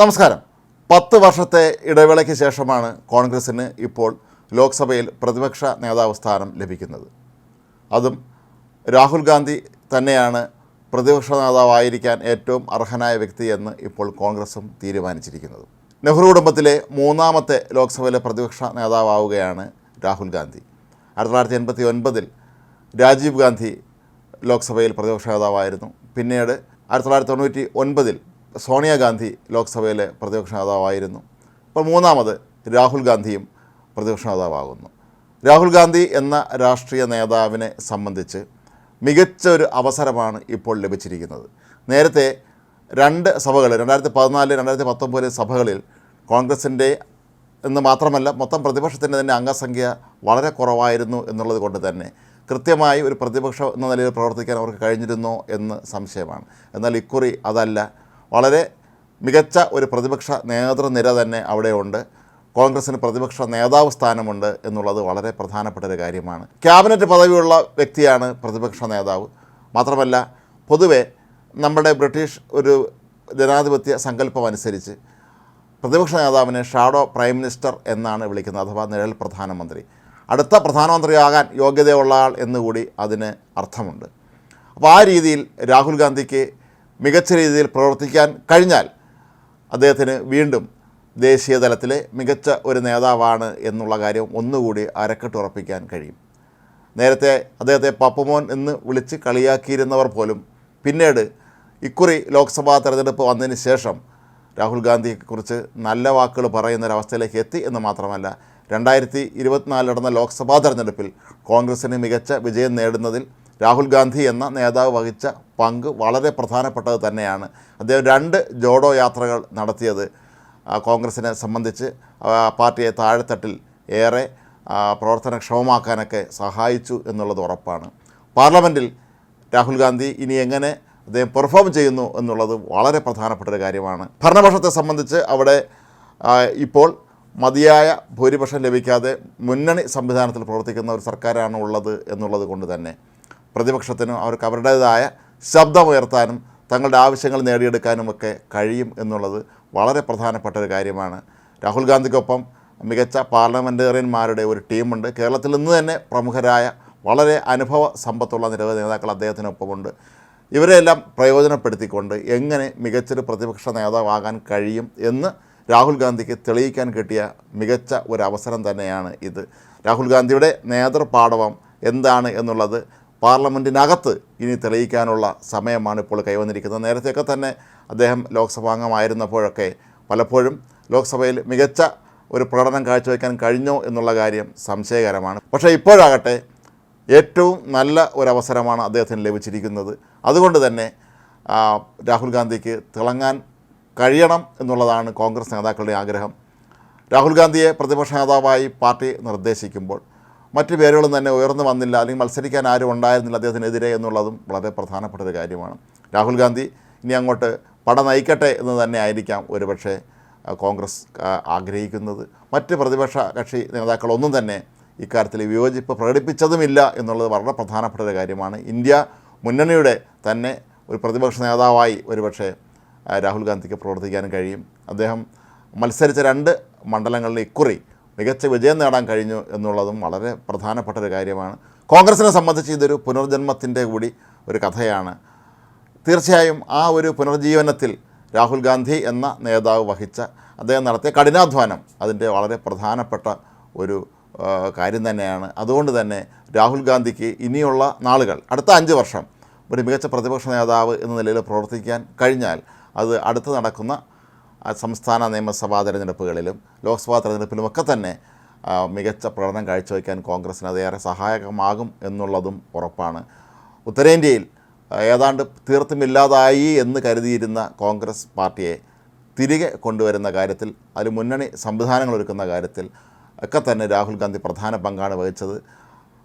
നമസ്കാരം. പത്ത് വർഷത്തെ ഇടവേളയ്ക്ക് ശേഷമാണ് കോൺഗ്രസിന് ഇപ്പോൾ ലോക്സഭയിൽ പ്രതിപക്ഷ നേതാവ് സ്ഥാനം ലഭിക്കുന്നത്. അതും രാഹുൽ ഗാന്ധി തന്നെയാണ് പ്രതിപക്ഷ നേതാവായിരിക്കാൻ ഏറ്റവും അർഹനായ വ്യക്തിയെന്ന് ഇപ്പോൾ കോൺഗ്രസും തീരുമാനിച്ചിരിക്കുന്നത്. നെഹ്റു കുടുംബത്തിലെ മൂന്നാമത്തെ ലോക്സഭയിലെ പ്രതിപക്ഷ നേതാവാവുകയാണ് രാഹുൽ ഗാന്ധി. ആയിരത്തി തൊള്ളായിരത്തി എൺപത്തി ഒൻപതിൽ രാജീവ് ഗാന്ധി ലോക്സഭയിൽ പ്രതിപക്ഷ നേതാവായിരുന്നു. പിന്നീട് ആയിരത്തി തൊള്ളായിരത്തി തൊണ്ണൂറ്റി ഒൻപതിൽ സോണിയാഗാന്ധി ലോക്സഭയിലെ പ്രതിപക്ഷ നേതാവായിരുന്നു. ഇപ്പോൾ മൂന്നാമത് രാഹുൽ ഗാന്ധിയും പ്രതിപക്ഷ നേതാവാകുന്നു. രാഹുൽ ഗാന്ധി എന്ന രാഷ്ട്രീയ നേതാവിനെ സംബന്ധിച്ച് മികച്ച ഒരു അവസരമാണ് ഇപ്പോൾ ലഭിച്ചിരിക്കുന്നത്. നേരത്തെ രണ്ട് സഭകൾ രണ്ടായിരത്തി പതിനാല് രണ്ടായിരത്തി പത്തൊമ്പത് സഭകളിൽ കോൺഗ്രസിന്റെ എന്ന് മാത്രമല്ല മൊത്തം പ്രതിപക്ഷത്തിന്റെ തന്നെ അംഗസംഖ്യ വളരെ കുറവായിരുന്നു എന്നുള്ളത് കൊണ്ട് തന്നെ കൃത്യമായി ഒരു പ്രതിപക്ഷം എന്ന നിലയിൽ പ്രവർത്തിക്കാൻ അവർക്ക് കഴിഞ്ഞിരുന്നോ എന്ന് സംശയമാണ്. എന്നാൽ ഇക്കുറി അതല്ല. വളരെ മികച്ച ഒരു പ്രതിപക്ഷ നേതൃനിര തന്നെ അവിടെയുണ്ട്. കോൺഗ്രസിന് പ്രതിപക്ഷ നേതാവ് സ്ഥാനമുണ്ട് എന്നുള്ളത് വളരെ പ്രധാനപ്പെട്ട ഒരു കാര്യമാണ്. ക്യാബിനറ്റ് പദവിയുള്ള വ്യക്തിയാണ് പ്രതിപക്ഷ നേതാവ്. മാത്രമല്ല പൊതുവെ നമ്മുടെ ബ്രിട്ടീഷ് ഒരു ജനാധിപത്യ സങ്കല്പം അനുസരിച്ച് പ്രതിപക്ഷ നേതാവിനെ ഷാഡോ പ്രൈം മിനിസ്റ്റർ എന്നാണ് വിളിക്കുന്നത് അഥവാ നിഴൽ പ്രധാനമന്ത്രി. അടുത്ത പ്രധാനമന്ത്രിയാകാൻ യോഗ്യതയുള്ള ആൾ എന്നുകൂടി അതിന് അർത്ഥമുണ്ട്. അപ്പോൾ ആ രീതിയിൽ രാഹുൽ ഗാന്ധിക്ക് മികച്ച രീതിയിൽ പ്രവർത്തിക്കാൻ കഴിഞ്ഞാൽ അദ്ദേഹത്തിന് വീണ്ടും ദേശീയ തലത്തിലെ മികച്ച ഒരു നേതാവാണ് എന്നുള്ള കാര്യം ഒന്നുകൂടി അരക്കെട്ടുറപ്പിക്കാൻ കഴിയും. നേരത്തെ അദ്ദേഹത്തെ പപ്പുമോൻ എന്ന് വിളിച്ച് കളിയാക്കിയിരുന്നവർ പോലും പിന്നീട് ഇക്കുറി ലോക്സഭാ തെരഞ്ഞെടുപ്പ് വന്നതിന് ശേഷം രാഹുൽ ഗാന്ധിയെക്കുറിച്ച് നല്ല വാക്കുകൾ പറയുന്നൊരവസ്ഥയിലേക്ക് എത്തി എന്ന് മാത്രമല്ല രണ്ടായിരത്തി ഇരുപത്തിനാലിൽ നടന്ന ലോക്സഭാ തെരഞ്ഞെടുപ്പിൽ കോൺഗ്രസിന് മികച്ച വിജയം നേടുന്നതിൽ രാഹുൽ ഗാന്ധി എന്ന നേതാവ് വഹിച്ച പങ്ക് വളരെ പ്രധാനപ്പെട്ടത് തന്നെയാണ്. അദ്ദേഹം രണ്ട് ജോഡോ യാത്രകൾ നടത്തിയത്. കോൺഗ്രസിനെ സംബന്ധിച്ച് പാർട്ടിയെ താഴെത്തട്ടിൽ ഏറെ പ്രവർത്തനക്ഷമമാക്കാനൊക്കെ സഹായിച്ചു എന്നുള്ളത് ഉറപ്പാണ്. പാർലമെന്റിൽ രാഹുൽ ഗാന്ധി ഇനി എങ്ങനെ അദ്ദേഹം പെർഫോം ചെയ്യുന്നു എന്നുള്ളത് വളരെ പ്രധാനപ്പെട്ട ഒരു കാര്യമാണ്. ഭരണപക്ഷത്തെ സംബന്ധിച്ച് അവിടെ ഇപ്പോൾ മതിയായ ഭൂരിപക്ഷം ലഭിക്കാതെ മുന്നണി സംവിധാനത്തിൽ പ്രവർത്തിക്കുന്ന ഒരു സർക്കാരാണ് ഉള്ളത് എന്നുള്ളത് കൊണ്ട് തന്നെ. പ്രതിപക്ഷത്തിനും അവർക്ക് അവരുടേതായ ശബ്ദമുയർത്താനും തങ്ങളുടെ ആവശ്യങ്ങൾ നേടിയെടുക്കാനും ഒക്കെ കഴിയും എന്നുള്ളത് വളരെ പ്രധാനപ്പെട്ട ഒരു കാര്യമാണ്. രാഹുൽ ഗാന്ധിക്കൊപ്പം മികച്ച പാർലമെന്റേറിയന്മാരുടെ ഒരു ടീമുണ്ട്. കേരളത്തിൽ നിന്ന് തന്നെ പ്രമുഖരായ വളരെ അനുഭവ സമ്പത്തുള്ള നിരവധി നേതാക്കൾ അദ്ദേഹത്തിനൊപ്പമുണ്ട്. ഇവരെല്ലാം പ്രയോജനപ്പെടുത്തിക്കൊണ്ട് എങ്ങനെ മികച്ചൊരു പ്രതിപക്ഷ നേതാവാകാൻ കഴിയും എന്ന് രാഹുൽ ഗാന്ധിക്ക് തെളിയിക്കാൻ കിട്ടിയ മികച്ച ഒരു അവസരം തന്നെയാണ് ഇത്. രാഹുൽ ഗാന്ധിയുടെ നേതൃപാടവം എന്താണ് എന്നുള്ളത് പാർലമെന്റിനകത്ത് ഇനി തെളിയിക്കാനുള്ള സമയമാണ് ഇപ്പോൾ കൈവന്നിരിക്കുന്നത്. നേരത്തെയൊക്കെ തന്നെ അദ്ദേഹം ലോക്സഭാംഗമായിരുന്നപ്പോഴൊക്കെ പലപ്പോഴും ലോക്സഭയിൽ മികച്ച ഒരു പ്രകടനം കാഴ്ചവെക്കാൻ കഴിഞ്ഞോ എന്നുള്ള കാര്യം സംശയകരമാണ്. പക്ഷേ ഇപ്പോഴാകട്ടെ ഏറ്റവും നല്ല ഒരു അവസരമാണ് അദ്ദേഹത്തിന് ലഭിച്ചിരിക്കുന്നത്. അതുകൊണ്ട് തന്നെ രാഹുൽ ഗാന്ധിക്ക് തിളങ്ങാൻ കഴിയണം എന്നുള്ളതാണ് കോൺഗ്രസ് നേതാക്കളുടെ ആഗ്രഹം. രാഹുൽ ഗാന്ധിയെ പ്രതിപക്ഷ നേതാവായി പാർട്ടി നിർദ്ദേശിക്കുമ്പോൾ മറ്റ് പേരുകളും തന്നെ ഉയർന്നു വന്നില്ല അല്ലെങ്കിൽ മത്സരിക്കാൻ ആരും ഉണ്ടായിരുന്നില്ല അദ്ദേഹത്തിനെതിരെ എന്നുള്ളതും വളരെ പ്രധാനപ്പെട്ട ഒരു കാര്യമാണ്. രാഹുൽ ഗാന്ധി ഇനി അങ്ങോട്ട് പട നയിക്കട്ടെ എന്ന് തന്നെ ആയിരിക്കാം ഒരുപക്ഷെ കോൺഗ്രസ് ആഗ്രഹിക്കുന്നത്. മറ്റ് പ്രതിപക്ഷ കക്ഷി നേതാക്കളൊന്നും തന്നെ ഇക്കാര്യത്തിൽ വിയോജിപ്പ് പ്രകടിപ്പിച്ചതുമില്ല എന്നുള്ളത് വളരെ പ്രധാനപ്പെട്ട ഒരു കാര്യമാണ്. ഇന്ത്യ മുന്നണിയുടെ തന്നെ ഒരു പ്രതിപക്ഷ നേതാവായി ഒരുപക്ഷെ രാഹുൽ ഗാന്ധിക്ക് പ്രവർത്തിക്കാൻ കഴിയും. അദ്ദേഹം മത്സരിച്ച രണ്ട് മണ്ഡലങ്ങളിൽ ഇക്കുറി മികച്ച വിജയം നേടാൻ കഴിഞ്ഞു എന്നുള്ളതും വളരെ പ്രധാനപ്പെട്ട ഒരു കാര്യമാണ്. കോൺഗ്രസിനെ സംബന്ധിച്ച് ഇതൊരു പുനർജന്മത്തിന്റെ കൂടി ഒരു കഥയാണ്. തീർച്ചയായും ആ ഒരു പുനർജീവനത്തിൽ രാഹുൽ ഗാന്ധി എന്ന നേതാവ് വഹിച്ച അദ്ദേഹം നടത്തിയ കഠിനാധ്വാനം അതിന്റെ വളരെ പ്രധാനപ്പെട്ട ഒരു കാര്യം തന്നെയാണ്. അതുകൊണ്ട് തന്നെ രാഹുൽ ഗാന്ധിക്ക് ഇനിയുള്ള നാളുകൾ അടുത്ത അഞ്ച് വർഷം ഒരു മികച്ച പ്രതിപക്ഷ നേതാവ് എന്ന നിലയിൽ പ്രവർത്തിക്കാൻ കഴിഞ്ഞാൽ അത് അടുത്ത് നടക്കുന്ന സംസ്ഥാന നിയമസഭാ തിരഞ്ഞെടുപ്പുകളിലും ലോക്സഭാ തെരഞ്ഞെടുപ്പിലുമൊക്കെ തന്നെ മികച്ച പ്രകടനം കാഴ്ചവെക്കാൻ കോൺഗ്രസ്സിന് അത് ഏറെ സഹായകമാകും എന്നുള്ളതും ഉറപ്പാണ്. ഉത്തരേന്ത്യയിൽ ഏതാണ്ട് തീർത്തും ഇല്ലാതായി എന്ന് കരുതിയിരുന്ന കോൺഗ്രസ് പാർട്ടിയെ തിരികെ കൊണ്ടുവരുന്ന കാര്യത്തിൽ അതിൽ മുന്നണി സംവിധാനങ്ങൾ ഒരുക്കുന്ന കാര്യത്തിൽ ഒക്കെ തന്നെ രാഹുൽ ഗാന്ധി പ്രധാന പങ്കാണ് വഹിച്ചത്.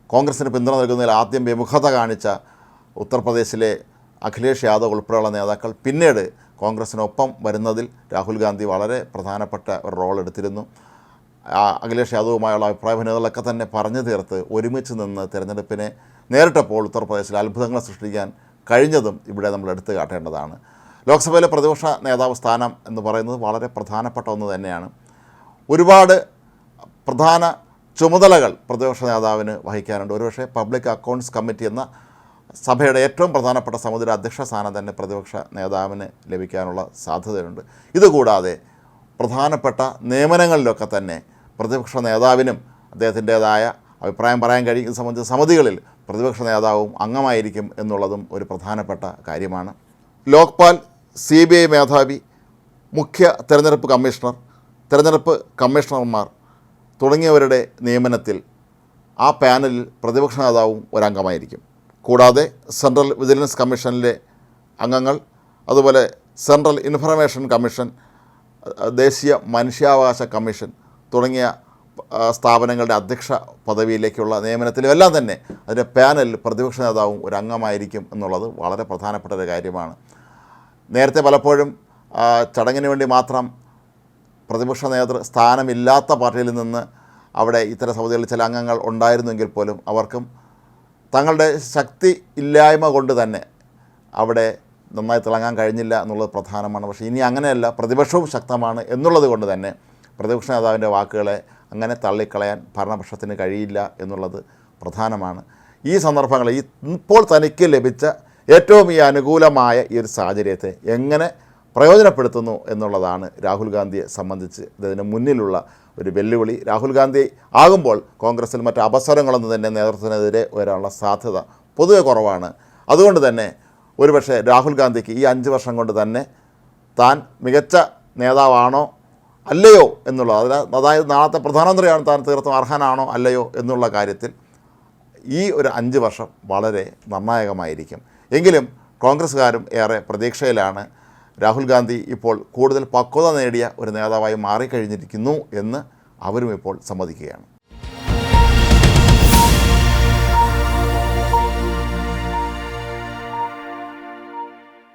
കോൺഗ്രസിന് പിന്തുണ നൽകുന്നതിൽ ആദ്യം വിമുഖത കാണിച്ച ഉത്തർപ്രദേശിലെ അഖിലേഷ് യാദവ് ഉൾപ്പെടെയുള്ള നേതാക്കൾ പിന്നീട് കോൺഗ്രസിനൊപ്പം വരുന്നതിൽ രാഹുൽ ഗാന്ധി വളരെ പ്രധാനപ്പെട്ട ഒരു റോൾ എടുത്തിരുന്നു. അഖിലേഷ് യാദവുമായുള്ള അഭിപ്രായ ഭിന്നതകളൊക്കെ തന്നെ പറഞ്ഞു തീർത്ത് ഒരുമിച്ച് നിന്ന് തിരഞ്ഞെടുപ്പിനെ നേരിട്ടപ്പോൾ ഉത്തർപ്രദേശിൽ അത്ഭുതങ്ങൾ സൃഷ്ടിക്കാൻ കഴിഞ്ഞതും ഇവിടെ നമ്മൾ എടുത്തു കാട്ടേണ്ടതാണ്. ലോക്സഭയിലെ പ്രതിപക്ഷ നേതാവ് സ്ഥാനം എന്ന് പറയുന്നത് വളരെ പ്രധാനപ്പെട്ട ഒന്ന് തന്നെയാണ്. ഒരുപാട് പ്രധാന ചുമതലകൾ പ്രതിപക്ഷ നേതാവിന് വഹിക്കാനുണ്ട്. ഒരുപക്ഷെ പബ്ലിക് അക്കൗണ്ട്സ് കമ്മിറ്റി എന്ന സഭയുടെ ഏറ്റവും പ്രധാനപ്പെട്ട സമുദ്ര അധ്യക്ഷ സ്ഥാനം തന്നെ പ്രതിപക്ഷ നേതാവിന് ലഭിക്കാനുള്ള സാധ്യതയുണ്ട്. ഇതുകൂടാതെ പ്രധാനപ്പെട്ട നിയമനങ്ങളിലൊക്കെ തന്നെ പ്രതിപക്ഷ നേതാവിനും അദ്ദേഹത്തിന്റേതായ അഭിപ്രായം പറയാൻ കഴിയും. ഇത് സംബന്ധിച്ച സമിതികളിൽ പ്രതിപക്ഷ നേതാവും അംഗമായിരിക്കും എന്നുള്ളതും ഒരു പ്രധാനപ്പെട്ട കാര്യമാണ്. ലോക്പാൽ സി ബി ഐ മേധാവി മുഖ്യ തെരഞ്ഞെടുപ്പ് കമ്മീഷണർ തെരഞ്ഞെടുപ്പ് കമ്മീഷണർമാർ തുടങ്ങിയവരുടെ നിയമനത്തിൽ ആ പാനലിൽ പ്രതിപക്ഷ നേതാവും ഒരംഗമായിരിക്കും. കൂടാതെ സെൻട്രൽ വിജിലൻസ് കമ്മീഷനിലെ അംഗങ്ങൾ അതുപോലെ സെൻട്രൽ ഇൻഫർമേഷൻ കമ്മീഷൻ ദേശീയ മനുഷ്യാവകാശ കമ്മീഷൻ തുടങ്ങിയ സ്ഥാപനങ്ങളുടെ അധ്യക്ഷ പദവിയിലേക്കുള്ള നിയമനത്തിലും എല്ലാം തന്നെ അതിന്റെ പാനലിൽ പ്രതിപക്ഷ നേതാവും ഒരു അംഗമായിരിക്കും എന്നുള്ളത് വളരെ പ്രധാനപ്പെട്ട ഒരു കാര്യമാണ്. നേരത്തെ പലപ്പോഴും ചടങ്ങിന് വേണ്ടി മാത്രം പ്രതിപക്ഷ നേതൃ സ്ഥാനമില്ലാത്ത പാർട്ടിയിൽ നിന്ന് അവിടെ ഇത്തരം സമിതികളിൽ ചില അംഗങ്ങൾ ഉണ്ടായിരുന്നെങ്കിൽ പോലും അവർക്കും തങ്ങളുടെ ശക്തി ഇല്ലായ്മ കൊണ്ട് തന്നെ അവിടെ നന്നായി തിളങ്ങാൻ കഴിഞ്ഞില്ല എന്നുള്ളത് പ്രധാനമാണ്. പക്ഷേ ഇനി അങ്ങനെയല്ല പ്രതിപക്ഷവും ശക്തമാണ് എന്നുള്ളത് കൊണ്ട് തന്നെ പ്രതിപക്ഷ നേതാവിന്റെ വാക്കുകളെ അങ്ങനെ തള്ളിക്കളയാൻ ഭരണപക്ഷത്തിന് കഴിയില്ല എന്നുള്ളത് പ്രധാനമാണ്. ഈ സന്ദർഭങ്ങളിൽ ഇപ്പോൾ തനിക്ക് ലഭിച്ച ഏറ്റവും ഈ അനുകൂലമായ ഈ ഒരു സാഹചര്യത്തെ എങ്ങനെ പ്രയോജനപ്പെടുത്തുന്നു എന്നുള്ളതാണ് രാഹുൽ ഗാന്ധിയെ സംബന്ധിച്ച് ഇതിന് മുന്നിലുള്ള ഒരു വെല്ലുവിളി. രാഹുൽ ഗാന്ധി ആകുമ്പോൾ കോൺഗ്രസിൽ മറ്റ് അവസരങ്ങളൊന്നും തന്നെ നേതൃത്വത്തിനെതിരെ വരാനുള്ള സാധ്യത പൊതുവെ കുറവാണ്. അതുകൊണ്ട് തന്നെ ഒരുപക്ഷെ രാഹുൽ ഗാന്ധിക്ക് ഈ അഞ്ച് വർഷം കൊണ്ട് തന്നെ താൻ മികച്ച നേതാവാണോ അല്ലയോ എന്നുള്ളത് അതിന് അതായത് നാളത്തെ പ്രധാനമന്ത്രിയാണ് താൻ തീർത്തും അർഹനാണോ അല്ലയോ എന്നുള്ള കാര്യത്തിൽ ഈ ഒരു അഞ്ച് വർഷം വളരെ നിർണായകമായിരിക്കും. എങ്കിലും കോൺഗ്രസ്സുകാരും ഏറെ പ്രതീക്ഷയിലാണ് രാഹുൽ ഗാന്ധി ഇപ്പോൾ കൂടുതൽ പക്വത നേടിയ ഒരു നേതാവായി മാറിക്കഴിഞ്ഞിരിക്കുന്നു എന്ന് അവരും ഇപ്പോൾ സമ്മതിക്കുകയാണ്.